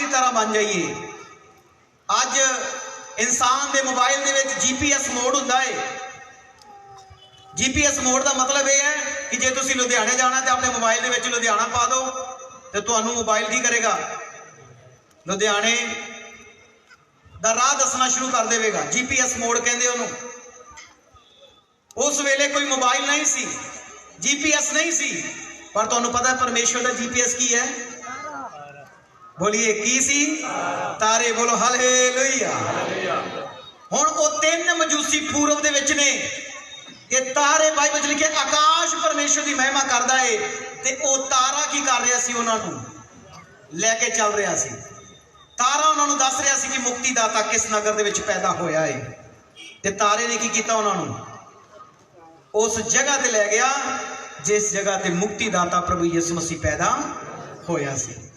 ਦੀ ਤਰ੍ਹਾਂ ਬਣ ਜਾਈਏ। ਅੱਜ ਇਨਸਾਨ ਦੇ ਮੋਬਾਈਲ ਦੇ ਵਿੱਚ ਜੀਪੀਐਸ ਮੋਡ ਹੁੰਦਾ ਹੈ ਜੀਪੀਐਸ ਮੋਡ ਦਾ ਮਤਲਬ ਇਹ ਹੈ ਕਿ ਜੇ ਤੁਸੀਂ ਲੁਧਿਆਣੇ ਜਾਣਾ ਤੇ ਆਪਣੇ ਮੋਬਾਈਲ ਦੇ ਵਿੱਚ ਲੁਧਿਆਣਾ ਪਾ ਦਿਓ ਤੇ ਤੁਹਾਨੂੰ ਮੋਬਾਈਲ ਕੀ ਕਰੇਗਾ? ਲੁਧਿਆਣੇ ਦਾ ਰਾਹ ਦੱਸਣਾ ਸ਼ੁਰੂ ਕਰ ਦੇਵੇਗਾ ਜੀਪੀਐਸ ਮੋਡ ਕਹਿੰਦੇ ਉਹਨੂੰ। ਉਸ ਵੇਲੇ ਕੋਈ ਮੋਬਾਈਲ ਨਹੀਂ ਸੀ ਜੀਪੀਐਸ ਨਹੀਂ ਸੀ, ਪਰ ਤੁਹਾਨੂੰ ਪਤਾ ਹੈ ਪਰਮੇਸ਼ਵਰ ਦਾ ਜੀਪੀਐਸ ਕੀ ਹੈ? ਬੋਲੀਏ ਕੀ ਸੀ? ਤਾਰੇ ਬੋਲੋ, ਹਾਲੇਲੂਇਆ। ਹੁਣ ਉਹ ਤਿੰਨ ਮਜੂਸੀ ਪੂਰਬ ਦੇ ਵਿੱਚ ਨੇ। ਇਹ ਤਾਰੇ ਬਾਈਬਲ ਚ ਲਿਖਿਆ, ਆਕਾਸ਼ ਪਰਮੇਸ਼ਵਰ ਦੀ ਮਹਿਮਾ ਕਰਦਾ ਏ। ਤੇ ਉਹ ਤਾਰਾ ਕੀ ਕਰ ਰਿਹਾ ਸੀ ਉਹਨਾਂ ਨੂੰ? ਲੈ ਕੇ ਚੱਲ ਰਿਹਾ ਸੀ। ਤਾਰਾ ਉਹਨਾਂ ਨੂੰ ਦੱਸ ਰਿਹਾ ਸੀ ਕਿ ਮੁਕਤੀ ਦਾਤਾ ਕਿਸ ਨਗਰ ਦੇ ਵਿੱਚ ਪੈਦਾ ਹੋਇਆ ਏ। ਤੇ ਤਾਰੇ ਨੇ ਕੀ ਕੀਤਾ ਉਹਨਾਂ ਨੂੰ? ਉਸ ਜਗ੍ਹਾ ਤੇ ਲੈ ਗਿਆ, ਜਿਸ ਜਗ੍ਹਾ ਤੇ ਮੁਕਤੀ ਦਾਤਾ ਪ੍ਰਭੂ ਯਿਸੂ ਮਸੀਹ ਪੈਦਾ ਹੋਇਆ ਸੀ।